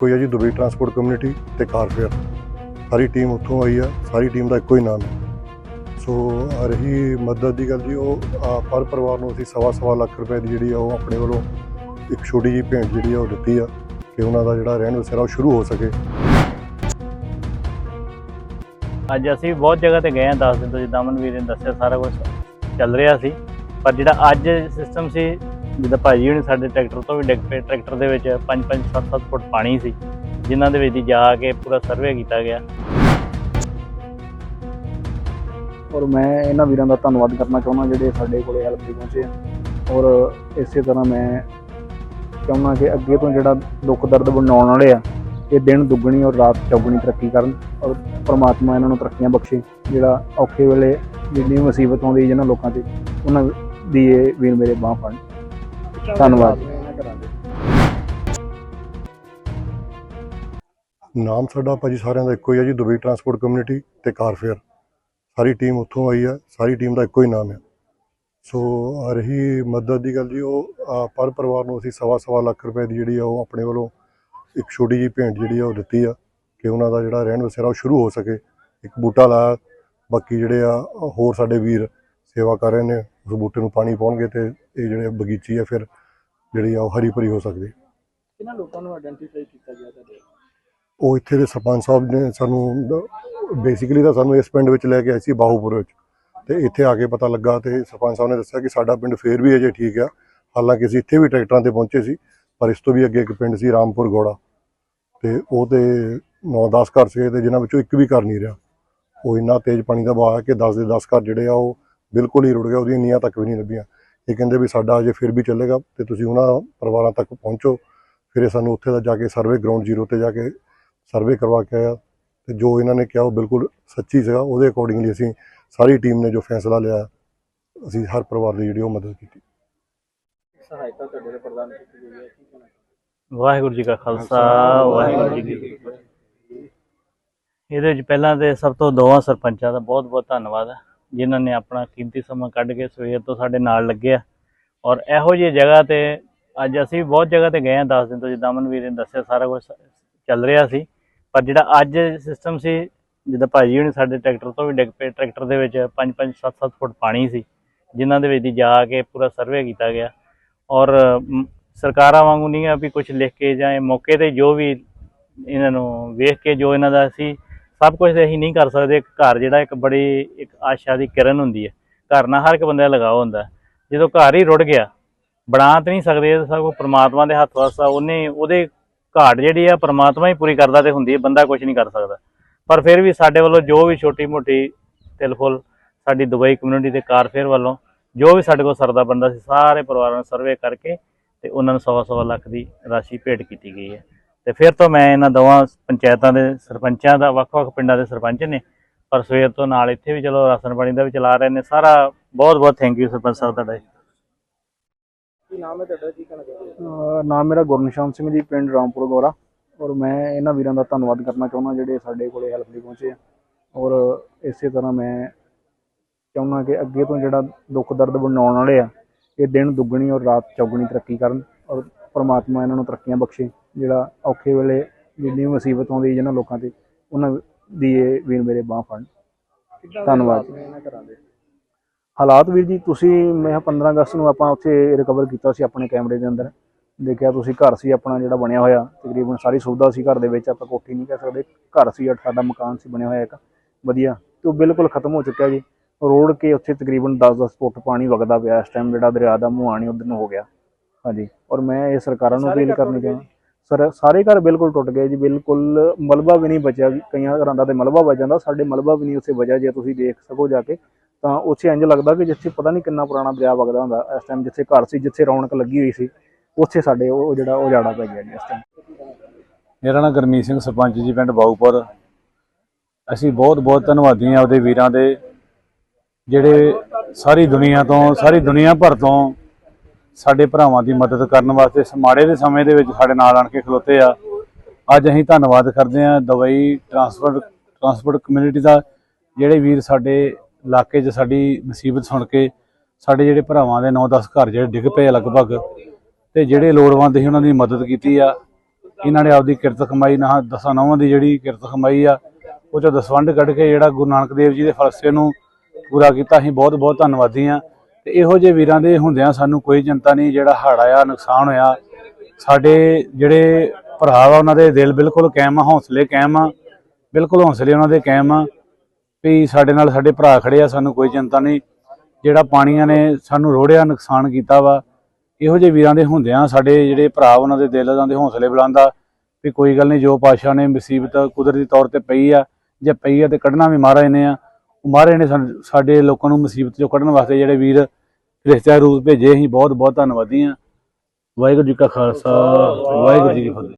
ਕੋਈ ਹੈ ਜੀ ਦੁਬਈ ਟਰਾਂਸਪੋਰਟ ਕਮਿਊਨਿਟੀ ਤੇ ਕਾਰਫੇਅਰ ਸਾਰੀ ਟੀਮ ਉੱਥੋਂ ਆਈ ਆ, ਸਾਰੀ ਟੀਮ ਦਾ ਇੱਕੋ ਹੀ ਨਾਮ ਹੈ। ਸੋ ਆ ਰਹੀ ਮਦਦ ਦੀ ਗੱਲ ਜੀ, ਉਹ ਪਰ ਪਰਿਵਾਰ ਨੂੰ ਅਸੀਂ ਸਵਾ ਸਵਾ ਲੱਖ ਰੁਪਏ ਦੀ ਜਿਹੜੀ ਆ, ਉਹ ਆਪਣੇ ਵੱਲੋਂ ਇੱਕ ਛੋਟੀ ਜਿਹੀ ਭੇਂਟ ਜਿਹੜੀ ਆ, ਉਹ ਦਿੱਤੀ ਆ ਕਿ ਉਹਨਾਂ ਦਾ ਜਿਹੜਾ ਰਹਿਣ ਵਸੇਰਾ ਉਹ ਸ਼ੁਰੂ ਹੋ ਸਕੇ। ਅੱਜ ਅਸੀਂ ਬਹੁਤ ਜਗ੍ਹਾ ਤੇ ਗਏ ਹਾਂ 10 ਦਿਨ ਤੋਂ ਜਿੱਦਾਂ ਅਮਨਵੀਰ ਨੇ ਦੱਸਿਆ, ਸਾਰਾ ਕੁਝ ਚੱਲ ਰਿਹਾ ਸੀ। ਪਰ ਜਿਹੜਾ ਅੱਜ ਸਿਸਟਮ ਸੀ ਜਿੱਦਾਂ ਭਾਜੀ ਹੁਣੀ ਸਾਡੇ ਟਰੈਕਟਰ ਤੋਂ ਵੀ ਡਿੱਗ ਪਏ, ਟਰੈਕਟਰ ਦੇ ਵਿੱਚ 5-5 7-7 ਫੁੱਟ ਪਾਣੀ ਸੀ, ਜਿਨ੍ਹਾਂ ਦੇ ਵਿੱਚ ਦੀ ਜਾ ਕੇ ਪੂਰਾ ਸਰਵੇ ਕੀਤਾ ਗਿਆ। ਔਰ ਮੈਂ ਇਹਨਾਂ ਵੀਰਾਂ ਦਾ ਧੰਨਵਾਦ ਕਰਨਾ ਚਾਹੁੰਦਾ, ਜਿਹੜੇ ਸਾਡੇ ਕੋਲੇ ਹੈਲਪ ਲਈ ਪਹੁੰਚੇ ਆ। ਔਰ ਇਸੇ ਤਰ੍ਹਾਂ ਮੈਂ ਚਾਹੁੰਦਾ ਕਿ ਅੱਗੇ ਤੋਂ ਜਿਹੜਾ ਦੁੱਖ ਦਰਦ ਬਣਾਉਣ ਵਾਲੇ ਆ, ਇਹ ਦਿਨ ਦੁੱਗਣੀ ਔਰ ਰਾਤ ਚੌਗਣੀ ਤਰੱਕੀ ਕਰਨ ਔਰ ਪਰਮਾਤਮਾ ਇਹਨਾਂ ਨੂੰ ਤਰੱਕੀਆਂ ਬਖਸ਼ੇ, ਜਿਹੜਾ ਔਖੇ ਵੇਲੇ ਜਿੰਨੀ ਮੁਸੀਬਤ ਆਉਂਦੀ ਜਿਹਨਾਂ ਲੋਕਾਂ ਤੇ, ਉਹਨਾਂ ਦੀ ਇਹ ਵੀਰ ਮੇਰੇ ਬਾਹ ਫੜਨ। ਧੰਨਵਾਦ। ਨਾਮ ਸਾਡਾ ਭਾਜੀ ਸਾਰਿਆਂ ਦਾ ਇੱਕੋ ਹੀ ਹੈ ਜੀ, ਦੁਬਈ ਟਰਾਂਸਪੋਰਟ ਕਮਿਊਨਿਟੀ ਤੇ ਕਾਰਫੇਅਰ ਸਾਰੀ ਟੀਮ ਉੱਥੋਂ ਆਈ ਆ, ਸਾਰੀ ਟੀਮ ਦਾ ਇੱਕੋ ਹੀ ਨਾਮ ਹੈ ਸੋ ਆ ਰਹੀ ਮਦਦ ਦੀ ਗੱਲ ਜੀ, ਉਹ ਪਰ ਪਰਿਵਾਰ ਨੂੰ ਅਸੀਂ ਸਵਾ ਸਵਾ ਲੱਖ ਰੁਪਏ ਦੀ ਜਿਹੜੀ ਆ, ਉਹ ਆਪਣੇ ਵੱਲੋਂ ਇੱਕ ਛੋਟੀ ਜਿਹੀ ਭੇਂਟ ਜਿਹੜੀ ਆ, ਉਹ ਦਿੱਤੀ ਆ ਕਿ ਉਹਨਾਂ ਦਾ ਜਿਹੜਾ ਰਹਿਣ ਵਸੇਰਾ ਉਹ ਸ਼ੁਰੂ ਹੋ ਸਕੇ। ਇੱਕ ਬੂਟਾ ਲਾਇਆ, ਬਾਕੀ ਜਿਹੜੇ ਆ, ਹੋਰ ਸਾਡੇ ਵੀਰ ਸੇਵਾ ਕਰ ਰਹੇ ਨੇ, ਉਸ ਬੂਟੇ ਨੂੰ ਪਾਣੀ ਪਾਉਣਗੇ ਤੇ ਇਹ ਜਿਹੜੇ ਬਗੀਚੀ ਆ ਫਿਰ ਜਿਹੜੀ ਆ ਉਹ ਹਰੀ ਭਰੀ ਹੋ ਸਕਦੀ। ਕਿਹਨਾਂ ਲੋਕਾਂ ਨੂੰ ਆਇਡੈਂਟੀਫਾਈ ਕੀਤਾ ਗਿਆ ਤੁਹਾਡੇ? ਉਹ ਇੱਥੇ ਦੇ ਸਰਪੰਚ ਸਾਹਿਬ ਨੇ ਸਾਨੂੰ ਬੇਸਿਕਲੀ ਤਾਂ ਸਾਨੂੰ ਇਸ ਪਿੰਡ ਵਿੱਚ ਲੈ ਕੇ ਆਏ ਸੀ ਬਾਹੂਪੁਰ ਵਿੱਚ। ਤੇ ਇੱਥੇ ਆ ਕੇ ਪਤਾ ਲੱਗਾ ਤੇ ਸਰਪੰਚ ਸਾਹਿਬ ਨੇ ਦੱਸਿਆ ਕਿ ਸਾਡਾ ਪਿੰਡ ਫੇਰ ਵੀ ਅਜੇ ਠੀਕ ਆ। ਹਾਲਾਂਕਿ ਅਸੀਂ ਇੱਥੇ ਵੀ ਟਰੈਕਟਰਾਂ ਤੇ ਪਹੁੰਚੇ ਸੀ ਪਰ ਇਸ ਤੋਂ ਵੀ ਅੱਗੇ ਇੱਕ ਪਿੰਡ ਸੀ ਰਾਮਪੁਰ ਗੋੜਾ। ਤੇ ਉਹ ਤੇ 9-10 ਘਰ ਸੀਗੇ ਤੇ ਜਿਨ੍ਹਾਂ ਵਿੱਚੋਂ ਇੱਕ ਵੀ ਘਰ ਨਹੀਂ ਰਿਹਾ। ਉਹ ਇੰਨਾ ਤੇਜ਼ ਪਾਣੀ ਦਾ ਵਹਾਅ ਕਿ 10 ਦੇ 10 ਘਰ ਜਿਹੜੇ ਆ ਉਹ ਬਿਲਕੁਲ ਹੀ ਰੁੜ ਗਏ ਉਹਦੀਆਂ ਨੀਹਾਂ ਤੱਕ ਵੀ ਨਹੀਂ ਲੱਭੀਆਂ। ਇਹ ਕਹਿੰਦੇ ਵੀ ਸਾਡਾ ਅਜੇ ਫਿਰ ਵੀ ਚੱਲੇਗਾ ਤੇ ਤੁਸੀਂ ਉਹਨਾਂ ਪਰਿਵਾਰਾਂ ਤੱਕ ਪਹੁੰਚੋ। ਫਿਰ ਇਹ ਸਾਨੂੰ ਉੱਥੇ ਦਾ ਜਾ ਕੇ ਸਰਵੇ ਗਰਾਊਂਡ ਜ਼ੀਰੋ ਤੇ ਜਾ ਕੇ ਸਰਵੇ ਕਰਵਾ ਕੇ ਆਇਆ ਤੇ ਜੋ ਇਹਨਾਂ ਨੇ ਕਿਹਾ ਉਹ ਬਿਲਕੁਲ ਸੱਚੀ ਸੀਗਾ। ਉਹਦੇ ਅਕੋਰਡਿੰਗਲੀ ਅਸੀਂ ਸਾਰੀ ਟੀਮ ਨੇ ਜੋ ਫੈਸਲਾ ਲਿਆ ਅਸੀਂ ਹਰ ਪਰਿਵਾਰ ਦੀ ਜਿਹੜੀ ਉਹ ਮਦਦ ਕੀਤੀ। ਸਹਾਇਤਾ ਤੁਹਾਡੇ ਦੇ ਪ੍ਰਦਾਨ ਕੀਤੀ ਗਈ ਹੈ ਕੀ ਕਹਿਣਾ ਵਾਹਿਗੁਰੂ ਜੀ ਕਾ ਖਾਲਸਾ ਵਾਹਿਗੁਰੂ ਜੀ ਕੀ ਫਤਿਹ। ਇਹਦੇ ਵਿੱਚ ਪਹਿਲਾਂ ਤੇ ਸਭ ਤੋਂ ਦੋਵਾਂ ਸਰਪੰਚਾਂ ਦਾ ਬਹੁਤ ਬਹੁਤ ਧੰਨਵਾਦ ਹੈ। ਜਿਨ੍ਹਾਂ ਨੇ ਆਪਣਾ ਕੀਮਤੀ ਸਮਾਂ ਕੱਢ ਕੇ ਸਵੇਰ ਤੋਂ ਸਾਡੇ ਨਾਲ ਲੱਗੇ ਆ। ਔਰ ਇਹੋ ਜਿਹੀ ਜਗ੍ਹਾ ਤੇ ਅੱਜ ਅਸੀਂ ਵੀ ਬਹੁਤ ਜਗ੍ਹਾ ਤੇ ਗਏ ਹਾਂ 10 ਦਿਨ ਤੋਂ ਜਿੱਦਾਂ ਅਮਨਵੀਰ ਨੇ ਦੱਸਿਆ, ਸਾਰਾ ਕੁਝ ਚੱਲ ਰਿਹਾ ਸੀ। ਪਰ ਜਿਹੜਾ ਅੱਜ ਸਿਸਟਮ ਸੀ, ਜਿੱਦਾਂ ਭਾਜੀ ਹੁਣੀ ਸਾਡੇ ਟਰੈਕਟਰ ਤੋਂ ਵੀ ਡਿੱਗ ਪਏ, ਟਰੈਕਟਰ ਦੇ ਵਿੱਚ 5-5 7-7 ਫੁੱਟ ਪਾਣੀ ਸੀ, ਜਿਨ੍ਹਾਂ ਦੇ ਵਿੱਚ ਦੀ ਜਾ ਕੇ ਪੂਰਾ ਸਰਵੇ ਕੀਤਾ ਗਿਆ। ਔਰ ਸਰਕਾਰਾਂ ਵਾਂਗੂ ਨਹੀਂ ਆ ਵੀ ਕੁਝ ਲਿਖ ਕੇ ਜਾਂ ਇਹ ਮੌਕੇ ਤੇ ਜੋ ਵੀ ਇਹਨਾਂ ਨੂੰ ਵੇਖ ਕੇ ਜੋ ਇਹਨਾਂ ਦਾ ਸੀ ਸਭ ਕੁਝ ਤੇ ਅਸੀਂ ਨਹੀਂ ਕਰ ਸਕਦੇ। ਇੱਕ ਘਰ ਜਿਹੜਾ ਇੱਕ ਬੜੀ ਇੱਕ ਆਸ਼ਾ ਦੀ ਕਿਰਨ ਹੁੰਦੀ ਹੈ। ਘਰ ਨਾਲ ਹਰ ਇੱਕ ਬੰਦੇ ਦਾ ਲਗਾਓ ਹੁੰਦਾ ਜਦੋਂ ਘਰ ਹੀ ਰੁੜ ਗਿਆ, ਬਣਾ ਤਾਂ ਨਹੀਂ ਸਕਦੇ, ਇਹ ਸਭ ਕੁਛ ਪ੍ਰਮਾਤਮਾ ਦੇ ਹੱਥ ਵਾਸਤਾ ਉਹਨੇ ਉਹਦੇ ਘਾਟ ਜਿਹੜੀ ਆ, ਪ੍ਰਮਾਤਮਾ ਹੀ ਪੂਰੀ ਕਰਦਾ ਤੇ ਹੁੰਦੀ ਹੈ, ਬੰਦਾ ਕੁਝ ਨਹੀਂ ਕਰ ਸਕਦਾ। ਪਰ ਫਿਰ ਵੀ ਸਾਡੇ ਵੱਲੋਂ ਜੋ ਵੀ ਛੋਟੀ ਮੋਟੀ ਤਿਲਫੁਲ ਸਾਡੀ ਦੁਬਈ ਕਮਿਊਨਿਟੀ ਦੇ ਕਾਰਫੇਅਰ ਵੱਲੋਂ, ਜੋ ਵੀ ਸਾਡੇ ਕੋਲ ਸਰਦਾ ਬੰਦਾ ਸੀ, ਸਾਰੇ ਪਰਿਵਾਰਾਂ ਨੂੰ ਸਰਵੇ ਕਰਕੇ ਤੇ ਉਹਨਾਂ ਨੂੰ ਸਵਾ ਸਵਾ ਲੱਖ ਦੀ ਰਾਸ਼ੀ ਭੇਟ ਕੀਤੀ ਗਈ ਹੈ। ਤੇ ਫਿਰ ਤੋਂ ਮੈਂ ਇਹਨਾਂ ਦੋਵਾਂ ਪੰਚਾਇਤਾਂ ਦੇ ਸਰਪੰਚਾਂ ਦਾ ਵੱਖ-ਵੱਖ ਪਿੰਡਾਂ ਦੇ ਸਰਪੰਚ ਨੇ। ਪਰ ਸਵੇਰ ਤੋਂ ਨਾਲ ਇੱਥੇ ਵੀ ਚਲੋ ਰਾਸ਼ਨ ਪਾਣੀ ਦਾ ਵੀ ਚਲਾ ਰਹੇ ਨੇ। ਸਾਰਾ ਬਹੁਤ-ਬਹੁਤ ਥੈਂਕ ਯੂ ਸਰਪੰਚ ਸਾਹਿਬ ਤੁਹਾਡਾ ਜੀ। ਕੀ ਨਾਮ ਹੈ ਤੁਹਾਡਾ? ਕੀ ਕਹਿਣਾ ਚਾਹੁੰਦੇ ਨਾਮ ਮੇਰਾ ਗੁਰਨਸ਼ਾਮ ਸਿੰਘ ਜੀ ਪਿੰਡ ਰਾਮਪੁਰ ਗੋਰਾ। ਔਰ ਮੈਂ ਇਹਨਾਂ ਵੀਰਾਂ ਦਾ ਧੰਨਵਾਦ ਕਰਨਾ ਚਾਹੁੰਦਾ ਜਿਹੜੇ ਸਾਡੇ ਕੋਲੇ ਹੈਲਪ ਲਈ ਪਹੁੰਚੇ ਆ। ਔਰ ਇਸੇ ਤਰ੍ਹਾਂ ਮੈਂ ਚਾਹੁੰਦਾ ਕਿ ਅੱਗੇ ਤੋਂ ਜਿਹੜਾ ਦੁੱਖ ਦਰਦ ਬਣਾਉਣ ਵਾਲੇ ਆ ਇਹ ਦਿਨ ਦੁੱਗਣੀ ਔਰ ਰਾਤ ਚੌਗਣੀ ਤਰੱਕੀ ਕਰਨ। ਔਰ ਪ੍ਰਮਾਤਮਾ ਇਹਨਾਂ ਨੂੰ ਤਰੱਕੀਆਂ ਬਖਸ਼ੇ ਜਿਹੜਾ ਔਖੇ ਵੇਲੇ ਜਿੰਨੀ ਮੁਸੀਬਤ ਆਉਂਦੀ ਜਿਹਨਾਂ ਲੋਕਾਂ ਤੇ ਉਹਨਾਂ ਦੀ ਇਹ ਵੀਰ ਮੇਰੇ ਬਾਹ ਫੜਨ। ਧੰਨਵਾਦ। ਹਾਲਾਤ ਵੀਰ ਜੀ ਤੁਸੀਂ ਮੈਂ ਕਿਹਾ 15 ਅਗਸਤ ਨੂੰ ਆਪਾਂ ਉੱਥੇ ਰਿਕਵਰ ਕੀਤਾ ਸੀ ਆਪਣੇ ਕੈਮਰੇ ਦੇ ਅੰਦਰ। ਦੇਖਿਆ ਤੁਸੀਂ ਘਰ ਸੀ ਆਪਣਾ ਜਿਹੜਾ ਬਣਿਆ ਹੋਇਆ ਤਕਰੀਬਨ ਸਾਰੀ ਸੁਵਿਧਾ ਸੀ ਘਰ ਦੇ ਵਿੱਚ ਆਪਾਂ ਕੋਠੀ ਨਹੀਂ ਕਹਿ ਸਕਦੇ। ਘਰ ਸੀ ਸਾਡਾ ਮਕਾਨ ਸੀ ਬਣਿਆ ਹੋਇਆ ਇੱਕ। ਵਧੀਆ। ਤੇ ਉਹ ਬਿਲਕੁਲ ਖਤਮ ਹੋ ਚੁੱਕਿਆ ਜੀ। ਰੋਡ ਕੇ ਉੱਥੇ ਤਕਰੀਬਨ 10-10 ਫੁੱਟ ਪਾਣੀ ਵਗਦਾ ਪਿਆ ਇਸ ਟਾਈਮ ਜਿਹੜਾ ਦਰਿਆ ਦਾ ਮੂੰਹ ਆਣੀ ਉਧਰ ਨੂੰ ਹੋ ਗਿਆ। ਹਾਂਜੀ। ਔਰ ਮੈਂ ਇਹ ਸਰਕਾਰਾਂ ਨੂੰ ਅਪੀਲ ਕਰਨੀ ਚਾਹੁੰਦਾ ਸਰ ਸਾਰੇ ਘਰ ਬਿਲਕੁਲ ਟੁੱਟ ਗਏ ਜੀ ਬਿਲਕੁਲ ਮਲਬਾ ਵੀ ਨਹੀਂ ਬਚਿਆ। ਕਈਆਂ ਘਰਾਂ ਦਾ ਤੇ ਮਲਬਾ ਬਚ ਜਾਂਦਾ ਸਾਡੇ ਮਲਬਾ ਵੀ ਨਹੀਂ ਉੱਥੇ ਬਚਿਆ ਜੇ ਤੁਸੀਂ ਦੇਖ ਸਕੋ ਜਾ ਕੇ ਤਾਂ ਉੱਥੇ ਇੰਜ ਲੱਗਦਾ ਕਿ ਜਿੱਥੇ ਪਤਾ ਨਹੀਂ ਕਿੰਨਾ ਪੁਰਾਣਾ ਦਰਿਆ ਵਗਦਾ ਹੁੰਦਾ ਇਸ ਟਾਈਮ ਜਿੱਥੇ ਘਰ ਸੀ ਜਿੱਥੇ ਰੌਣਕ ਲੱਗੀ ਹੋਈ ਸੀ ਉੱਥੇ ਸਾਡੇ ਉਹ ਜਿਹੜਾ ਉਜਾੜਾ ਪੈ ਗਿਆ ਜੀ ਇਸ ਟਾਈਮ ਮੇਰਾ ਨਾਮ ਗਰਮੀਤ ਸਿੰਘ ਸਰਪੰਚ ਜੀ ਪਿੰਡ ਬਾਊਪੁਰ। ਅਸੀਂ ਬਹੁਤ ਬਹੁਤ ਧੰਨਵਾਦੀ ਹਾਂ ਉਹਦੇ ਵੀਰਾਂ ਦੇ ਜਿਹੜੇ ਸਾਰੀ ਦੁਨੀਆ ਤੋਂ ਸਾਰੀ ਦੁਨੀਆ ਭਰ ਤੋਂ ਸਾਡੇ ਭਰਾਵਾਂ ਦੀ ਮਦਦ ਕਰਨ ਵਾਸਤੇ ਇਸ ਮਾੜੇ ਦੇ ਸਮੇਂ ਦੇ ਵਿੱਚ ਸਾਡੇ ਨਾਲ ਆਣ ਕੇ ਖਲੋਤੇ ਆ। ਅੱਜ ਅਸੀਂ ਧੰਨਵਾਦ ਕਰਦੇ ਹਾਂ ਦੁਬਈ ਟਰਾਂਸਪੋਰਟ ਟਰਾਂਸਪੋਰਟ ਕਮਿਊਨਿਟੀ ਦਾ, ਜਿਹੜੇ ਵੀਰ ਸਾਡੇ ਇਲਾਕੇ 'ਚ ਸਾਡੀ ਮੁਸੀਬਤ ਸੁਣ ਕੇ ਸਾਡੇ ਜਿਹੜੇ ਭਰਾਵਾਂ ਦੇ 9-10 ਘਰ ਜਿਹੜੇ ਡਿੱਗ ਪਏ ਆ ਲਗਭਗ ਤੇ ਜਿਹੜੇ ਲੋੜਵੰਦ ਸੀ ਉਹਨਾਂ ਦੀ ਮਦਦ ਕੀਤੀ ਆ। ਇਹਨਾਂ ਨੇ ਆਪਦੀ ਕਿਰਤ ਕਮਾਈ ਨਾ, ਦਸਾਂ ਨੌਵਾਂ ਦੀ ਜਿਹੜੀ ਕਿਰਤ ਕਮਾਈ ਆ, ਉਹ ਚੋਂ ਦਸਵੰਡ ਕੱਢ ਕੇ ਜਿਹੜਾ ਗੁਰੂ ਨਾਨਕ ਦੇਵ ਜੀ ਦੇ ਫਲਸਫੇ ਨੂੰ ਪੂਰਾ ਕੀਤਾ। ਅਸੀਂ ਬਹੁਤ ਬਹੁਤ ਧੰਨਵਾਦੀ ਆ ਤੇ ਇਹੋ ਜਿਹੇ ਵੀਰਾਂ ਦੇ ਹੁੰਦਿਆਂ ਸਾਨੂੰ ਕੋਈ ਚਿੰਤਾ ਨਹੀਂ ਜਿਹੜਾ ਹੜ੍ਹ ਆਇਆ ਨੁਕਸਾਨ ਹੋਇਆ। ਸਾਡੇ ਜਿਹੜੇ ਭਰਾ ਵਾ, ਉਹਨਾਂ ਦੇ ਦਿਲ ਬਿਲਕੁਲ ਕਾਇਮ ਆ, ਹੌਸਲੇ ਕਾਇਮ ਆ, ਬਿਲਕੁਲ ਹੌਸਲੇ ਉਹਨਾਂ ਦੇ ਕਾਇਮ ਆ ਵੀ ਸਾਡੇ ਨਾਲ ਸਾਡੇ ਭਰਾ ਖੜੇ ਆ, ਸਾਨੂੰ ਕੋਈ ਚਿੰਤਾ ਨਹੀਂ। ਜਿਹੜਾ ਪਾਣੀਆਂ ਨੇ ਸਾਨੂੰ ਰੋੜਿਆ, ਨੁਕਸਾਨ ਕੀਤਾ ਵਾ, ਇਹੋ ਜਿਹੇ ਵੀਰਾਂ ਦੇ ਹੁੰਦਿਆਂ ਸਾਡੇ ਜਿਹੜੇ ਭਰਾ ਉਹਨਾਂ ਦੇ ਦਿਲ ਉਹਨਾਂ ਦੇ ਹੌਸਲੇ ਬੁਲੰਦਾ ਵੀ ਕੋਈ ਗੱਲ ਨਹੀਂ, ਜੋ ਪਾਸ਼ਾ ਨੇ ਮੁਸੀਬਤ ਕੁਦਰਤੀ ਤੌਰ ਤੇ ਪਈ ਆ, ਜੇ ਪਈ ਆ ਤੇ ਕੱਢਣਾ ਵੀ ਮਹਾਰਾਜ ਨੇ ਆ। ਉਹ ਮਹਾਰਾਜ ਨੇ ਸਾਨੂੰ- ਸਾਡੇ ਲੋਕਾਂ ਨੂੰ ਮੁਸੀਬਤ ਚੋਂ ਕੱਢਣ ਵਾਸਤੇ ਜਿਹੜੇ ਵੀਰ ਰਿਸ਼ਤਿਆਂ ਰੂਪ ਭੇਜੇ ਅਸੀਂ ਬਹੁਤ ਬਹੁਤ ਧੰਨਵਾਦੀ ਆ ਵਾਹਿਗੁਰੂ ਜੀ ਕਾ ਖਾਲਸਾ, ਵਾਹਿਗੁਰੂ ਜੀ ਕੀ ਫਤਿਹ।